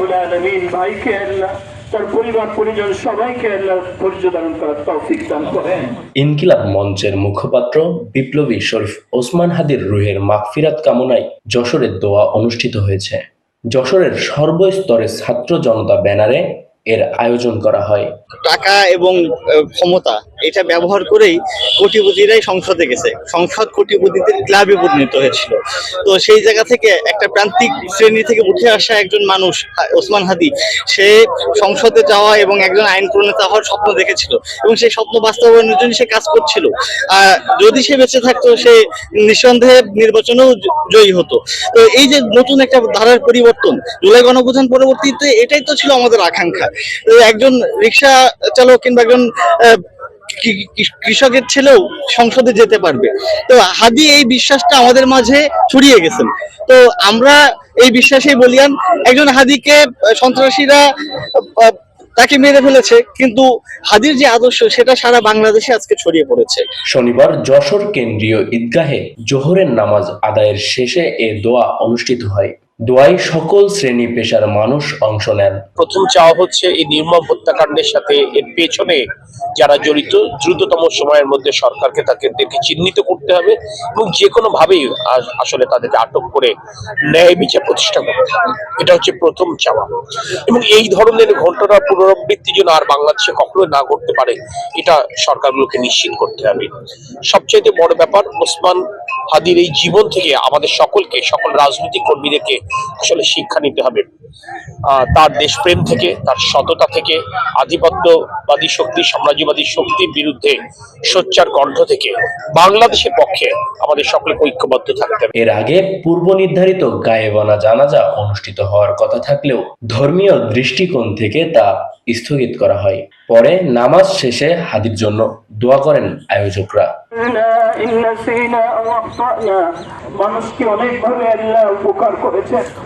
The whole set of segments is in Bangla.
রব্বুল আলমিন ভাইকে আল্লাহ ইনকিলাব মঞ্চের মুখপাত্র বিপ্লবী শরীফ ওসমান হাদির রুহের মাগফিরাত কামনায় যশোরের দোয়া অনুষ্ঠিত হয়েছে। যশোরের সর্বস্তরের ছাত্র জনতা ব্যানারে এর আয়োজন করা হয়। টাকা এবং ক্ষমতা, এটা ব্যবহার করেই কোটিপতিরাই সংসদে গেছে। সংসদ কোটিপতিদের ক্লাবে পরিণত হয়েছিল। তো সেই জায়গা থেকে একটা প্রান্তিক শ্রেণি থেকে উঠে আসা একজন মানুষ ওসমান হাদি, সে সংসদে যাওয়া এবং একজন আইন প্রণেতা হওয়ার স্বপ্ন দেখেছিল এবং সেই স্বপ্ন বাস্তবায়নের জন্য সে কাজ করছিল। আর যদি সে বেঁচে থাকতো, সে নিঃসন্দেহে নির্বাচনেও জয়ী হতো। তো এই যে নতুন একটা ধারার পরিবর্তন, জুলাই গণপ্রধান পরবর্তীতে এটাই তো ছিল আমাদের আকাঙ্ক্ষা। একজন রিক্সা চালক কিংবা একজন কৃষকের ছেলেও সংসদে যেতে পারবে। তো হাদি এই বিশ্বাসটা আমাদের মাঝে ছড়িয়ে গেছেন তো আমরা এই বিশ্বাসেই বলিয়ান, একজন হাদিকে সন্ত্রাসীরা তাকে মেরে ফেলেছে, কিন্তু হাদির যে আদর্শ, সেটা সারা বাংলাদেশে আজকে ছড়িয়ে পড়েছে। শনিবার যশোর কেন্দ্রীয় ঈদগাহে জোহরের নামাজ আদায়ের শেষে এ দোয়া অনুষ্ঠিত হয়। দোয়ায় সকল শ্রেণি পেশার মানুষ অংশ নেন। প্রথম চাওয়া হচ্ছে এই নির্মম হত্যাকাণ্ডের সাথে এর পেছনে যারা জড়িত, দ্রুততম সময়ের মধ্যে সরকারকে তাদেরকে চিহ্নিত করতে হবে এবং যে কোনো ভাবেই আসলে তাদেরকে আটক করে ন্যায় বিচার প্রতিষ্ঠা করতে হবে। এটা হচ্ছে প্রথম চাওয়া। এবং এই ধরনের ঘটনার পুনরাবৃত্তি যেন আর বাংলাদেশে কখনো না ঘটতে পারে, এটা সরকারগুলোকে নিশ্চিত করতে হবে। সবচাইতে বড় ব্যাপার, ওসমান হাদির এই জীবন থেকে আমাদের সকলকে, সকল রাজনৈতিক কর্মীদেরকে আসলে শিক্ষা নিতে হবে। তার দেশপ্রেম থেকে, তার সততা থেকে, আধিপত্যবাদী শক্তি, সাম্রাজ্যবাদী শক্তির বিরুদ্ধে সোচ্চার কণ্ঠ থেকে বাংলাদেশের পক্ষে আমাদের সকলকে ঐক্যবদ্ধ থাকতে হবে। এর আগে পূর্ব নির্ধারিত গায়েবানা জানাজা অনুষ্ঠিত হওয়ার কথা থাকলেও ধর্মীয় দৃষ্টিকোণ থেকে তা স্থগিত করা হয়। পরে নামাজ শেষে হাদির জন্য দোয়া করেন আয়োজকরা।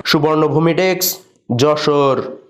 সুবর্ণভূমি ডেস্ক যশোর।